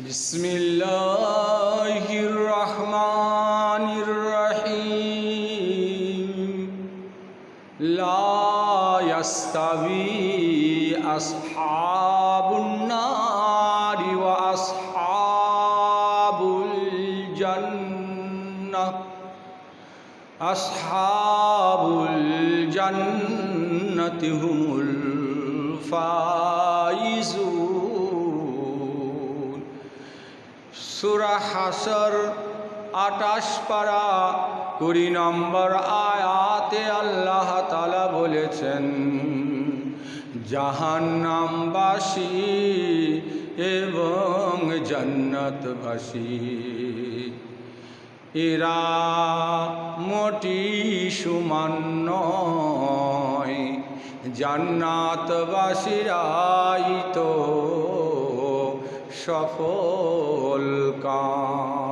بسم الله الرحمن الرحيم. لا يستوي أصحاب النار وأصحاب الجنة. أصحاب الجنة هم الفائزون. সুরা হাসর আটাশ পারা, কুড়ি নম্বর আয়াতে আল্লাহ তালা বলেছেন, জাহান্নামবাসী এবং জান্নাতবাসী, এরা মোটি সমান নয়, জান্নাতবাসীরাই তো সফল কাম।